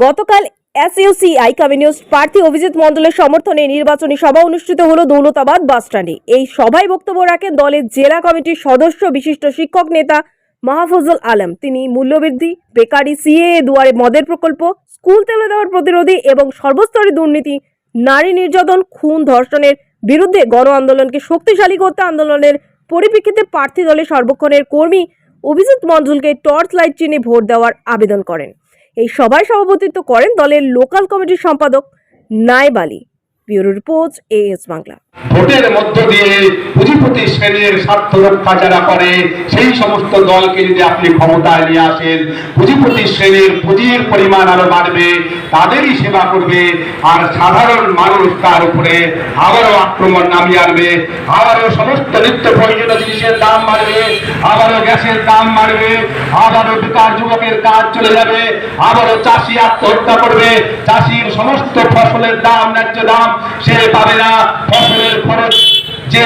গতকাল এসইউসিআই কমিউনিস্ট প্রার্থী অভিজিৎ মণ্ডলের সমর্থনে নির্বাচনী সভা অনুষ্ঠিত হলো দৌলতাবাদ বাসস্ট্যান্ডে। এই সভায় বক্তব্য রাখেন দলের জেলা কমিটির সদস্য, বিশিষ্ট শিক্ষক নেতা মাহফুজুল আলম। তিনি মূল্যবৃদ্ধি, বেকারি, সিএএ দুয়ারে মদের প্রকল্প, স্কুল তেলে দেওয়ার প্রতিরোধী এবং সর্বস্তরে দুর্নীতি, নারী নির্যাতন, খুন ধর্ষণের বিরুদ্ধে গণ আন্দোলনকে শক্তিশালী করতে আন্দোলনের পরিপ্রেক্ষিতে প্রার্থী দলের সর্বক্ষণের কর্মী অভিজিৎ মণ্ডলকে টর্চ লাইট চিনে ভোট দেওয়ার আবেদন করেন। এই সভায় সভাপতিত্ব করেন দলের লোকাল কমিটির সম্পাদক Nayeb Ali. Bureau report S Bangla. ভোটের মধ্য দিয়ে পুঁজিপতি স্বার্থ রক্ষা যারা করে, সেই সমস্ত দলকে যদি আপনি ক্ষমতায় নিয়ে আসেন পুঁজিপতি শ্রেণির পুঁজির পরিমাণ আরও বাড়বে, তাদেরই সেবা করবে, আর সাধারণ মানুষ তার উপরে আবারও আক্রমণ নামিয়ে আনবে, আবারও সমস্ত নিত্য প্রয়োজনীয় জিনিসের দাম বাড়বে, আবারও গ্যাসের দাম বাড়বে, আবারও বেকার যুবকের কাজ চলে যাবে, আবারও চাষি আত্মহত্যা করবে, চাষির সমস্ত ফসলের দাম, ন্যায্য দাম সে পাবে না, ফসলের খরচ যে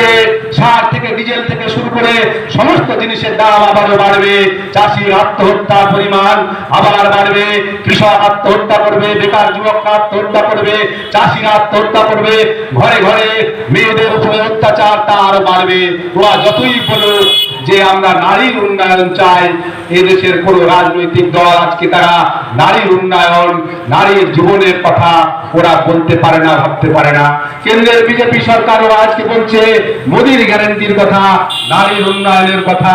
সার থেকে, ডিজেল থেকে শুরু করে সমস্ত জিনিসের দাম আবারও বাড়বে। চাষির আত্মহত্যার পরিমাণ আবার বাড়বে। কৃষক আত্মহত্যা করবে, বেকার যুবকরা আত্মহত্যা করবে, চাষিরা আত্মহত্যা করবে, ঘরে ঘরে মেয়েদের উপরে অত্যাচার তা আরও বাড়বে। ওরা যতই বলুক যে আমরা নারীর উন্নয়ন চাই এদেশের কোন রাজনৈতিক দল আজকে তারা নারীর উন্নয়ন, নারীর জীবনের কথা ওরা বলতে পারে না, ভাবতে পারে না। কেন্দ্রের বিজেপি সরকারও আজকে বলছে, মোদীর গ্যারান্টির কথা, নারীর উন্নয়নের কথা।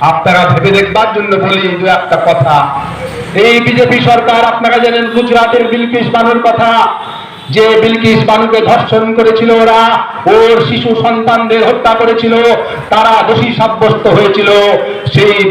আপনারা ভেবে দেখবার জন্য বলি, দু একটা কথা। এই বিজেপি সরকার, আপনারা জানেন, গুজরাটের বিলকিস বানুর কথা। যে বিলকিস বানুকে ধর্ষণ করেছিল ওরা, ওর শিশু সন্তানদের হত্যা করেছিল, তারা দোষী সাব্যস্ত হয়েছিল। সেই